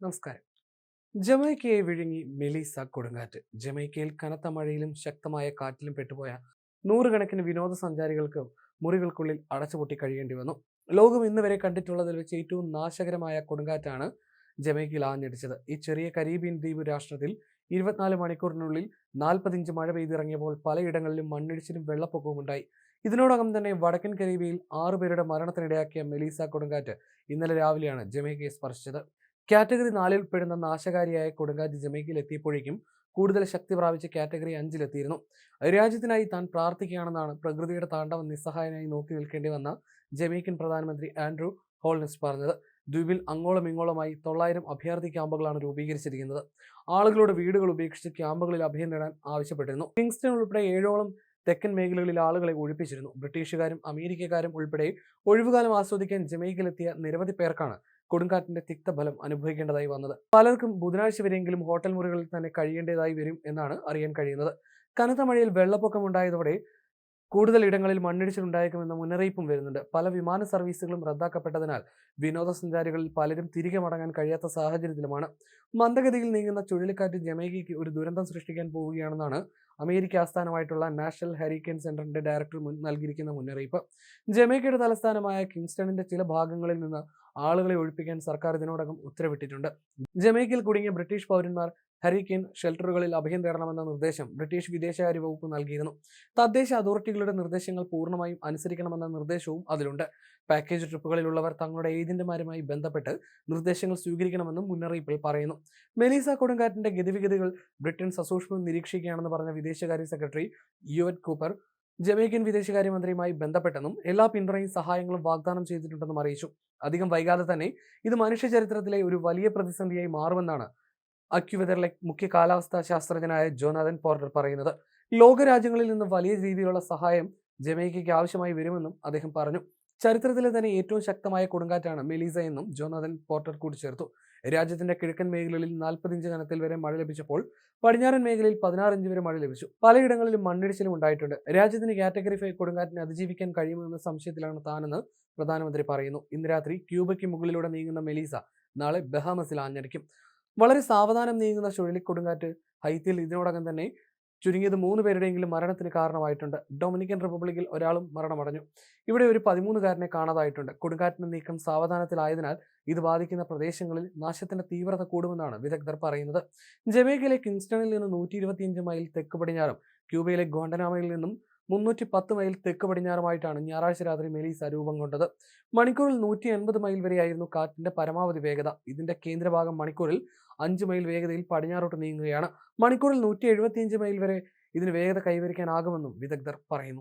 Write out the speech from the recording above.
നമസ്കാരം. ജമൈക്കയെ വിഴുങ്ങി മെലീസ കൊടുങ്കാറ്റ്. ജമൈക്കയിൽ കനത്ത മഴയിലും ശക്തമായ കാറ്റിലും പെട്ടുപോയ നൂറുകണക്കിന് വിനോദസഞ്ചാരികൾക്ക് മുറികൾക്കുള്ളിൽ അടച്ചുപൊട്ടി കഴിയേണ്ടി വന്നു. ലോകം ഇന്ന് വരെ കണ്ടിട്ടുള്ളതിൽ വെച്ച് ഏറ്റവും നാശകരമായ കൊടുങ്കാറ്റാണ് ജമൈക്കയിൽ ആഞ്ഞടിച്ചത്. ഈ ചെറിയ കരീബിയൻ ദ്വീപ് രാഷ്ട്രത്തിൽ ഇരുപത്തിനാല് മണിക്കൂറിനുള്ളിൽ നാൽപ്പത്തിഞ്ച് മഴ പെയ്തിറങ്ങിയപ്പോൾ പലയിടങ്ങളിലും മണ്ണിടിച്ചിലും വെള്ളപ്പൊക്കവും ഉണ്ടായി. ഇതിനോടകം തന്നെ വടക്കൻ കരീബിയയിൽ ആറുപേരുടെ മരണത്തിനിടയാക്കിയ മെലീസ കൊടുങ്കാറ്റ് ഇന്നലെ രാവിലെയാണ് ജമൈക്കയെ സ്പർശിച്ചത്. കാറ്റഗറി നാലിൽ പെടുന്ന നാശകാരിയായ കൊടുങ്കാറ്റ് ജമൈക്കയിൽ എത്തിയപ്പോഴേക്കും കൂടുതൽ ശക്തി പ്രാപിച്ച് കാറ്റഗറി അഞ്ചിലെത്തിയിരുന്നു. രാജ്യത്തിനായി താൻ പ്രാർത്ഥിക്കുകയാണെന്നാണ് പ്രകൃതിയുടെ താണ്ഡവം നിസ്സഹായനായി നോക്കി നിൽക്കേണ്ടി വന്ന ജമൈക്കൻ പ്രധാനമന്ത്രി ആൻഡ്രൂ ഹോൾനസ് പറഞ്ഞത്. ദ്വീപിൽ അങ്ങോളം ഇങ്ങോളമായി തൊള്ളായിരം അഭയാർത്ഥി ക്യാമ്പുകളാണ് രൂപീകരിച്ചിരിക്കുന്നത്. ആളുകളുടെ വീടുകൾ ഉപേക്ഷിച്ച് ക്യാമ്പുകളിൽ അഭയം നേടാൻ ആവശ്യപ്പെട്ടിരുന്നു. കിങ്സ്റ്റൺ ഉൾപ്പെടെ ഏഴോളം തെക്കൻ മേഖലകളിൽ ആളുകളെ ഒഴിപ്പിച്ചിരുന്നു. ബ്രിട്ടീഷുകാരും അമേരിക്കക്കാരും ഉൾപ്പെടെ ഒഴിവുകാലം ആസ്വദിക്കാൻ ജമൈക്കയിലെത്തിയ നിരവധി പേർക്കാണ് കൊടുങ്കാറ്റിന്റെ തിക്തഫലം അനുഭവിക്കേണ്ടതായി വന്നത്. പലർക്കും ബുധനാഴ്ച വരെയെങ്കിലും ഹോട്ടൽ മുറികളിൽ തന്നെ കഴിയേണ്ടതായി വരും എന്നാണ് അറിയാൻ കഴിയുന്നത്. കനത്ത മഴയിൽ വെള്ളപ്പൊക്കം ഉണ്ടായതോടെ കൂടുതൽ ഇടങ്ങളിൽ മണ്ണിടിച്ചിലുണ്ടായേക്കുമെന്ന മുന്നറിയിപ്പും വരുന്നുണ്ട്. പല വിമാന സർവീസുകളും റദ്ദാക്കപ്പെട്ടതിനാൽ വിനോദസഞ്ചാരികളിൽ പലരും തിരികെ മടങ്ങാൻ കഴിയാത്ത സാഹചര്യത്തിലുമാണ്. മന്ദഗതിയിൽ നീങ്ങുന്ന ചുഴലിക്കാറ്റ് ജമൈക്കയ്ക്ക് ഒരു ദുരന്തം സൃഷ്ടിക്കാൻ പോവുകയാണെന്നാണ് അമേരിക്ക ആസ്ഥാനമായിട്ടുള്ള നാഷണൽ ഹരിക്കെയിൻ സെന്ററിന്റെ ഡയറക്ടർ നൽകിയിരിക്കുന്ന മുന്നറിയിപ്പ്. ജമൈക്കയുടെ തലസ്ഥാനമായ കിങ്സ്റ്റണിന്റെ ചില ഭാഗങ്ങളിൽ നിന്ന് ആളുകളെ ഒഴിപ്പിക്കാൻ സർക്കാർ ഇതിനോടകം ഉത്തരവിട്ടിട്ടുണ്ട്. ജമൈക്കയിൽ കുടുങ്ങിയ ബ്രിട്ടീഷ് പൗരന്മാർ ഹരിക്കെയിൻ ഷെൽട്ടറുകളിൽ അഭയം തേടണമെന്ന നിർദ്ദേശം ബ്രിട്ടീഷ് വിദേശകാര്യ വകുപ്പ് നൽകിയിരുന്നു. തദ്ദേശ അതോറിറ്റികളുടെ നിർദ്ദേശങ്ങൾ പൂർണമായും അനുസരിക്കണമെന്ന നിർദ്ദേശവും അതിലുണ്ട്. പാക്കേജ് ട്രിപ്പുകളിലുള്ളവർ തങ്ങളുടെ ഏജന്റുമാരുമായി ബന്ധപ്പെട്ട് നിർദ്ദേശങ്ങൾ സ്വീകരിക്കണമെന്നും മുന്നറിയിപ്പിൽ പറയുന്നു. മെലീസ കൊടുങ്കാറ്റിന്റെ ഗതിവിഗതികൾ ബ്രിട്ടൻ സസൂക്ഷ്മം നിരീക്ഷിക്കുകയാണെന്ന് പറഞ്ഞ വിദേശകാര്യ സെക്രട്ടറി യുവറ്റ് കൂപ്പർ ജമൈക്കൻ വിദേശകാര്യമന്ത്രിയുമായി ബന്ധപ്പെട്ടെന്നും എല്ലാ പിന്തുണയും സഹായങ്ങളും വാഗ്ദാനം ചെയ്തിട്ടുണ്ടെന്നും അറിയിച്ചു. അധികം വൈകാതെ തന്നെ ഇത് മനുഷ്യ ചരിത്രത്തിലെ ഒരു വലിയ പ്രതിസന്ധിയായി മാറുമെന്നാണ് അക്യുവെതറിലെ മുഖ്യ കാലാവസ്ഥാ ശാസ്ത്രജ്ഞനായ ജോനാഥൻ പോർട്ടർ പറയുന്നത് ലോകരാജ്യങ്ങളിൽ നിന്ന് വലിയ രീതിയിലുള്ള സഹായം ജമൈക്കയ്ക്ക് ആവശ്യമായി വരുമെന്നും അദ്ദേഹം പറഞ്ഞു. ചരിത്രത്തിലെ തന്നെ ഏറ്റവും ശക്തമായ കൊടുങ്കാറ്റാണ് മെലീസ എന്നും ജോനാഥൻ പോർട്ടർ കൂട്ടിച്ചേർത്തു. രാജ്യത്തിന്റെ കിഴക്കൻ മേഖലകളിൽ നാൽപ്പത്തിയഞ്ച് കനത്തിൽ വരെ മഴ ലഭിച്ചപ്പോൾ പടിഞ്ഞാറൻ മേഖലയിൽ പതിനാറ് ഇഞ്ച് വരെ മഴ ലഭിച്ചു. പലയിടങ്ങളിലും മണ്ണിടിച്ചിലും ഉണ്ടായിട്ടുണ്ട്. രാജ്യത്തിന് കാറ്റഗറി ഫൈവ് കൊടുങ്കാറ്റിനെ അതിജീവിക്കാൻ കഴിയുമെന്ന സംശയത്തിലാണ് താനെന്ന് പ്രധാനമന്ത്രി പറയുന്നു. ഇന്ന് രാത്രി ക്യൂബയ്ക്ക് മുകളിലൂടെ നീങ്ങുന്ന മെലീസ നാളെ ബഹാമസിൽ ആഞ്ഞടിക്കും. വളരെ സാവധാനം നീങ്ങുന്ന ചുഴലിക്കൊടുങ്കാറ്റ് ഹൈത്തിയിൽ ഇതിനോടകം തന്നെ ചുരുങ്ങിയത് മൂന്ന് പേരുടെയെങ്കിലും മരണത്തിന് കാരണമായിട്ടുണ്ട്. ഡൊമിനിക്കൻ റിപ്പബ്ലിക്കിൽ ഒരാളും മരണമടഞ്ഞു. ഇവിടെ ഒരു പതിമൂന്നുകാരനെ കാണാതായിട്ടുണ്ട്. കൊടുങ്കാറ്റിന്റെ നീക്കം സാവധാനത്തിലായതിനാൽ ഇത് ബാധിക്കുന്ന പ്രദേശങ്ങളിൽ നാശത്തിന്റെ തീവ്രത കൂടുമെന്നാണ് വിദഗ്ധർ പറയുന്നത്. ജമൈക്കയിലെ കിങ്സ്റ്റണിൽ നിന്ന് നൂറ്റി ഇരുപത്തിയഞ്ച് മൈൽ തെക്ക് പടിഞ്ഞാറും ക്യൂബയിലെ ഗോണ്ടനാമയിൽ നിന്നും മുന്നൂറ്റി പത്ത് മൈൽ തെക്ക് പടിഞ്ഞാറുമായിട്ടാണ് ഞായറാഴ്ച രാത്രി മെലീസ രൂപം കൊണ്ടത്. മണിക്കൂറിൽ നൂറ്റി എൺപത് മൈൽ വരെയായിരുന്നു കാറ്റിന്റെ പരമാവധി വേഗത. ഇതിന്റെ കേന്ദ്രഭാഗം മണിക്കൂറിൽ അഞ്ച് മൈൽ വേഗതയിൽ പടിഞ്ഞാറോട്ട് നീങ്ങുകയാണ്. മണിക്കൂറിൽ നൂറ്റി എഴുപത്തിയഞ്ച് മൈൽ വരെ ഇതിന് വേഗത കൈവരിക്കാനാകുമെന്നും വിദഗ്ധർ പറയുന്നു.